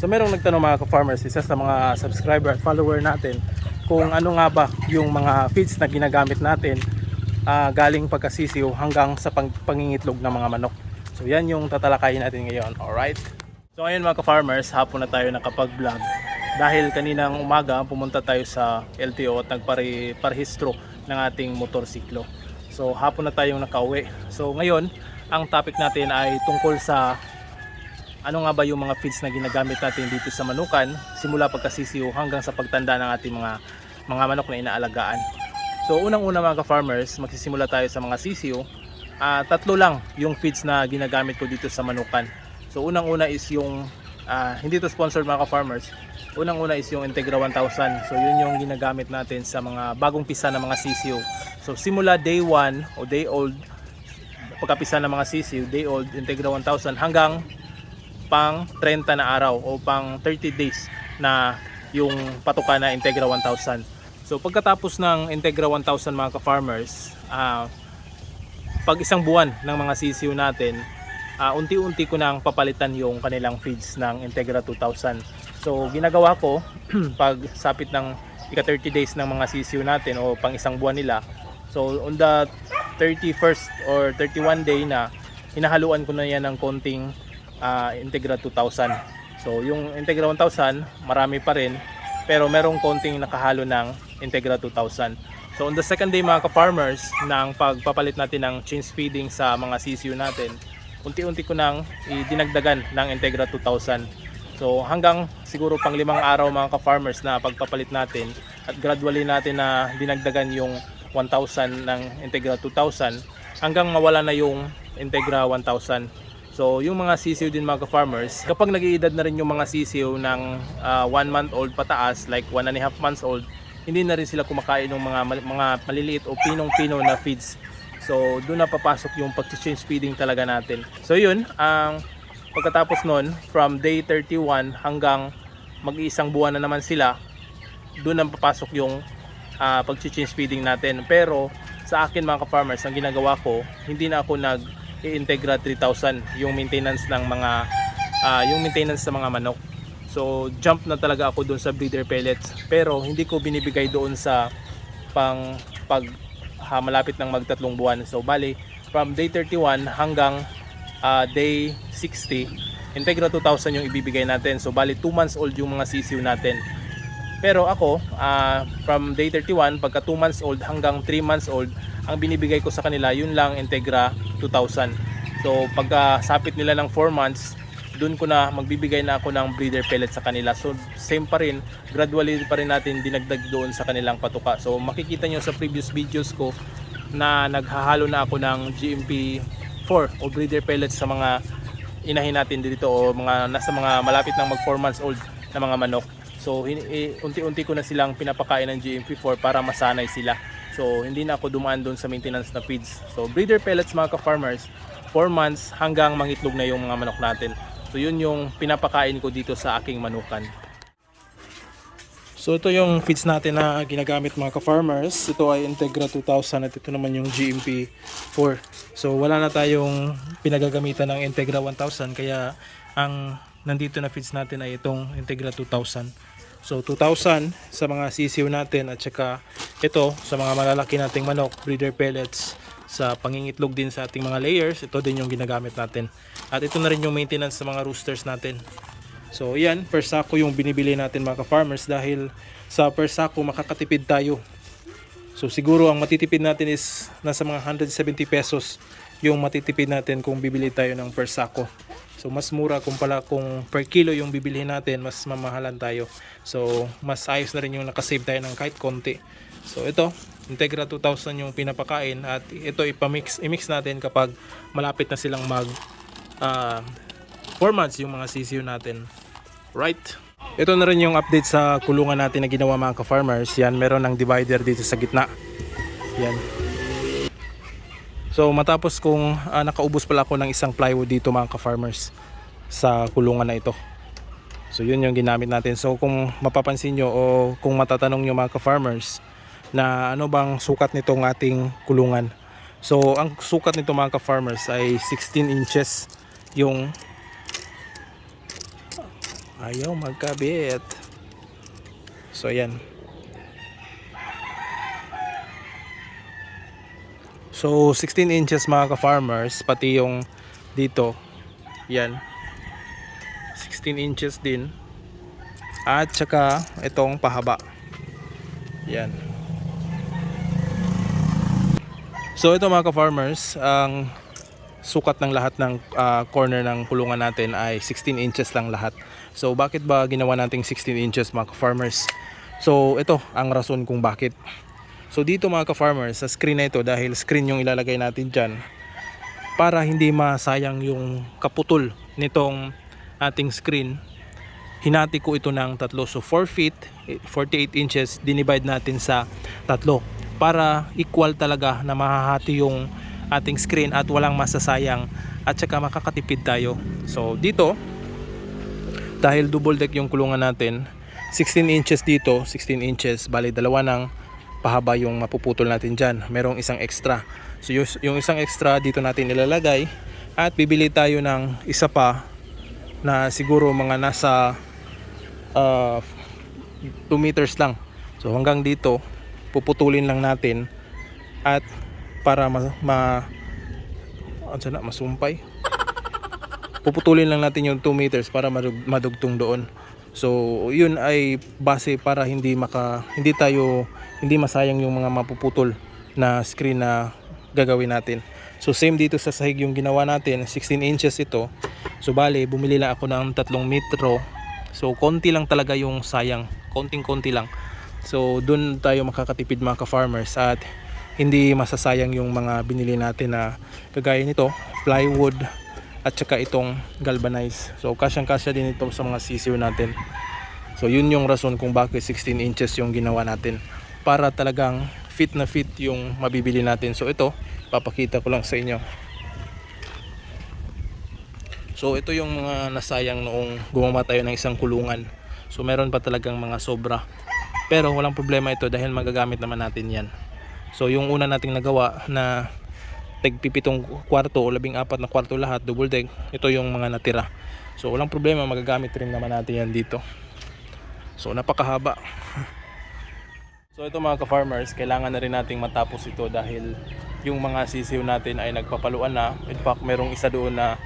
So merong nagtanong mga ka-farmers, isa sa mga subscriber at follower natin kung ano nga ba yung mga feeds na ginagamit natin ah, galing pagkasisiw hanggang sa pang- pangingitlog ng mga manok. So yan yung tatalakayin natin ngayon. Alright? So ngayon mga ka-farmers, hapon na tayo nakapag-vlog. Dahil kaninang umaga pumunta tayo sa LTO at nagparehistro ng ating motorsiklo. So hapon na tayong nakauwi. So ngayon, ang topic natin ay tungkol sa ano nga ba yung mga feeds na ginagamit natin dito sa manukan simula pagkasisiyo hanggang sa pagtanda ng ating mga mga manok na inaalagaan. So unang-una mga ka-farmers, magsisimula tayo sa mga sisiyo. Ah, tatlo lang yung feeds na ginagamit ko dito sa manukan. So unang-una is yung ah, hindi to sponsored mga ka-farmers. Unang-una is yung Integra 1000. So yun yung ginagamit natin sa mga bagong pisa ng mga sisiyo. So simula day 1 o day old pagkapisa ng mga sisiyo, day old Integra 1000 hanggang pang 30 na araw o pang 30 days na yung patuka na Integra 1000. So pagkatapos ng Integra 1000 mga ka-farmers, ah, pag isang buwan ng mga sisiyo natin, ah, unti-unti ko nang papalitan yung kanilang feeds ng Integra 2000. So ginagawa ko pag sapit ng ika 30 days ng mga sisiyo natin o pang isang buwan nila. So on the 31st or 31 day na hinahaluan ko na yan ng konting ah, Integra 2000. So yung Integra 1000 marami pa rin pero merong konting nakahalo ng Integra 2000. So on the second day mga ka-farmers ng pagpapalit natin ng change feeding sa mga CCU natin, unti-unti ko nang idinagdagan ng Integra 2000. So hanggang siguro pang limang araw mga ka-farmers na pagpapalit natin at gradually natin na dinagdagan yung 1000 ng Integra 2000 hanggang mawala na yung Integra 1000. So yung mga sisiw din mga farmers, kapag nag-iedad na rin yung mga sisiw ng 1 month old pataas, like 1 and a half months old, hindi na rin sila kumakain ng mga mga maliliit o pinong-pino na feeds. So doon na papasok yung pag-change feeding talaga natin. So yun, ang pagkatapos nun, from day 31 hanggang mag-iisang buwan na naman sila, doon na papasok yung ah, pag-change feeding natin. Pero sa akin mga ka-farmers, ang ginagawa ko, hindi na ako nag i-integra 3000 yung maintenance ng mga ah, yung maintenance sa mga manok. So jump na talaga ako doon sa breeder pellets pero hindi ko binibigay doon sa pang pag ha, malapit ng magtatlong buwan. So bali from day 31 hanggang ah, day 60 Integra 2000 yung ibibigay natin. So bali 2 months old yung mga sisiw natin. Pero ako, ah, from day 31, pagka 2 months old hanggang 3 months old, ang binibigay ko sa kanila, yun lang Integra 2000. So pagka sapit nila ng 4 months, doon ko na magbibigay na ako ng breeder pellet sa kanila. So same pa rin, gradually pa rin natin dinagdag doon sa kanilang patuka. So makikita nyo sa previous videos ko na naghahalo na ako ng GMP 4 o breeder pellets sa mga inahin natin dito o mga nasa mga malapit ng mag 4 months old na mga manok. So unti-unti ko na silang pinapakain ng GMP4 para masanay sila. So hindi na ako dumaan doon sa maintenance na feeds. So breeder pellets mga ka-farmers, 4 months hanggang mangitlog na yung mga manok natin. So yun yung pinapakain ko dito sa aking manukan. So ito yung feeds natin na ginagamit mga ka-farmers. Ito ay Integra 2000 at ito naman yung GMP 4. So wala na tayong pinagagamitan ng Integra 1000 kaya ang nandito na feeds natin ay itong Integra 2000. So 2000 sa mga sisiw natin at saka ito sa mga malalaki nating manok, breeder pellets sa pangingitlog din sa ating mga layers, ito din yung ginagamit natin. At ito na rin yung maintenance sa mga roosters natin. So yan, per sako yung binibili natin mga ka-farmers dahil sa per sako makakatipid tayo. So siguro ang matitipid natin is nasa mga 170 pesos yung matitipid natin kung bibili tayo ng per sako. So mas mura kung pala kung per kilo yung bibilihin natin, mas mamahalan tayo. So mas ayos na rin yung nakasave tayo ng kahit konti. So ito, Integra 2000 yung pinapakain at ito ipamix, i-mix natin kapag malapit na silang mag ah, 4 months yung mga sisiyo natin. Right? Ito na rin yung update sa kulungan natin na ginawa mga ka-farmers. Yan, meron ng divider dito sa gitna. Yan. So matapos kung ah, nakaubos pala ako ng isang plywood dito mga ka-farmers sa kulungan na ito. So yun yung ginamit natin. So kung mapapansin nyo o kung matatanong nyo mga ka-farmers na ano bang sukat nitong ating kulungan. So ang sukat nito mga ka-farmers ay 16 inches yung Ayaw magkabit. So ayan. So 16 inches mga ka-farmers, pati yung dito. Yan. 16 inches din. At saka itong pahaba. Yan. So ito mga ka-farmers, ang sukat ng lahat ng ah, corner ng kulungan natin ay 16 inches lang lahat. So bakit ba ginawa nating 16 inches mga ka-farmers? So ito ang rason kung bakit. So dito mga ka-farmers, sa screen na ito dahil screen yung ilalagay natin dyan para hindi masayang yung kaputol nitong ating screen hinati ko ito ng tatlo. So 4 feet, 48 inches, dinivide natin sa tatlo para equal talaga na mahahati yung ating screen at walang masasayang at saka makakatipid tayo. So dito, dahil double deck yung kulungan natin, 16 inches dito, 16 inches, bali dalawa ng pahaba yung mapuputol natin dyan. Merong isang extra. So yung, yung isang extra dito natin ilalagay at bibili tayo ng isa pa na siguro mga nasa uh, 2 meters lang. So hanggang dito, puputulin lang natin at para ma, ma ano na, masumpay. Puputulin lang natin yung 2 meters para madug- madugtong doon. So, yun ay base para hindi maka hindi tayo hindi masayang yung mga mapuputol na screen na gagawin natin. So, same dito sa sahig yung ginawa natin, 16 inches ito. So, bali, bumili lang ako ng 3 metro. So, konti lang talaga yung sayang. Konting-konti lang. So, dun tayo makakatipid mga ka-farmers at hindi masasayang yung mga binili natin na kagaya nito, plywood at saka itong galvanized. So, kasyang-kasya din ito sa mga sisiw natin. So, yun yung rason kung bakit 16 inches yung ginawa natin para talagang fit na fit yung mabibili natin. So, ito, papakita ko lang sa inyo. So, ito yung mga nasayang noong gumawa tayo ng isang kulungan. So, meron pa talagang mga sobra. Pero walang problema ito dahil magagamit naman natin yan. So, yung una nating nagawa na tagpipitong kwarto o labing apat na kwarto lahat, double deck, ito yung mga natira. So, walang problema, magagamit rin naman natin yan dito. So, napakahaba. So, ito mga ka-farmers, kailangan na rin nating matapos ito dahil yung mga sisiw natin ay nagpapaluan na. In fact, merong isa doon na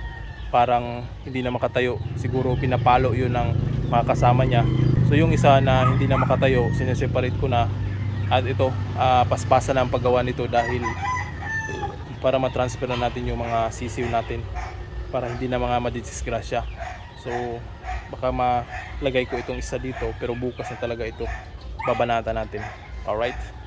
parang hindi na makatayo. Siguro pinapalo yun ng mga kasama niya. So, yung isa na hindi na makatayo, sineseparate ko na. At ito, ah, paspasan na ang paggawa nito dahil para matransfer na natin yung mga sisiw natin para hindi na mga madidisgrasya. So, baka malagay ko itong isa dito pero bukas na talaga ito babanata natin. Alright?